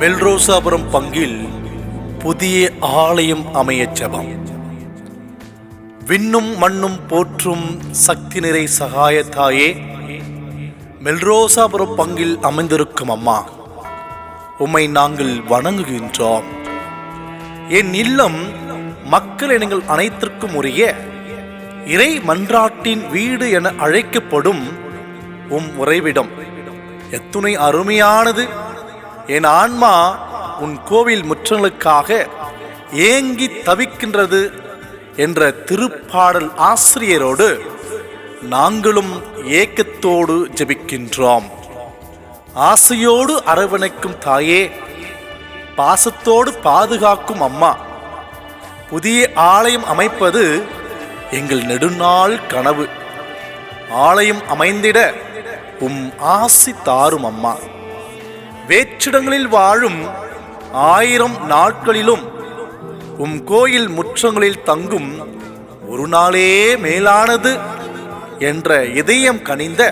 மெல்ரோசாபுரம் பங்கில் புதிய ஆலயம் அமைய ஜபம் விண்ணும் மண்ணும் போற்றும் சக்தி நிறை சகாயத்தாயே மெல்ரோசாபுரம் பங்கில் அமைந்திருக்கும் அம்மா உம்மை நாங்கள் வணங்குகின்றோம். என் இல்லம் மக்கள் இனங்கள் அனைத்திற்கும் உரிய இறை மன்றாட்டின் வீடு என அழைக்கப்படும் உம் உறைவிடம். எத்துணை அருமையானது என் ஆன்மா உன் கோவில் முற்றங்களுக்காக ஏங்கி தவிக்கின்றது என்ற திருப்பாடல் ஆசிரியரோடு நாங்களும் ஏக்கத்தோடு ஜெபிக்கின்றோம். ஆசையோடு அரவணைக்கும் தாயே பாசத்தோடு பாதுகாக்கும் அம்மா. புதிய ஆலயம் அமைப்பது எங்கள் நெடுநாள் கனவு. ஆலயம் அமைந்திட உம் ஆசி தாரும் அம்மா. வேற்றிடங்களில் வாழும் ஆயிரம் நாட்களிலும் உம் கோயில் முற்றங்களில் தங்கும் ஒரு நாளே மேலானது என்ற இதயம் கனிந்த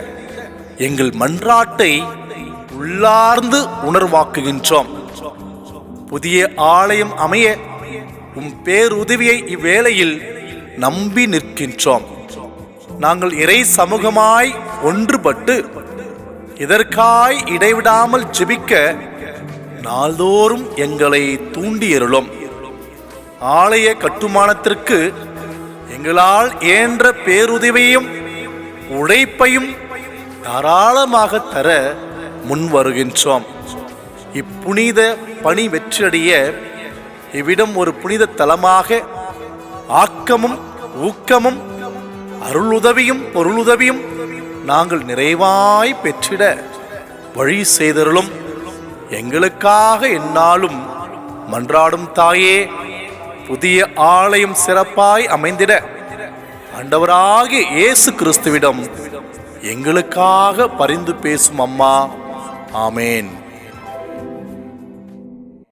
எங்கள் மன்றாட்டை உள்ளார்ந்து உணர்வாக்குகின்றோம். புதிய ஆலயம் அமைய உம் பேருதவியை இவ்வேளையில் நம்பி நிற்கின்றோம். நாங்கள் இறை சமூகமாய் ஒன்றுபட்டு இதற்காய் இடைவிடாமல் ஜெபிக்க நாள்தோறும் எங்களை தூண்டியருளும். ஆலய கட்டுமானத்திற்கு எங்களால் இயன்ற பேருதவியையும் உழைப்பையும் தாராளமாக தர முன் வருகின்றோம். இப்புனித பணி வெற்றியடைய இவ்விடம் ஒரு புனித தலமாக ஆக்கமும் ஊக்கமும் அருளுதவியும் பொருளுதவியும் நாங்கள் நிறைவாய் பெற்றிட வழி செய்தருளும். எங்களுக்காக என்னாலும் மன்றாடும் தாயே புதிய ஆலயம் சிறப்பாய் அமைந்திட. ஆண்டவராகிய இயேசு கிறிஸ்துவிடம் எங்களுக்காக பரிந்து பேசும் அம்மா. ஆமேன்.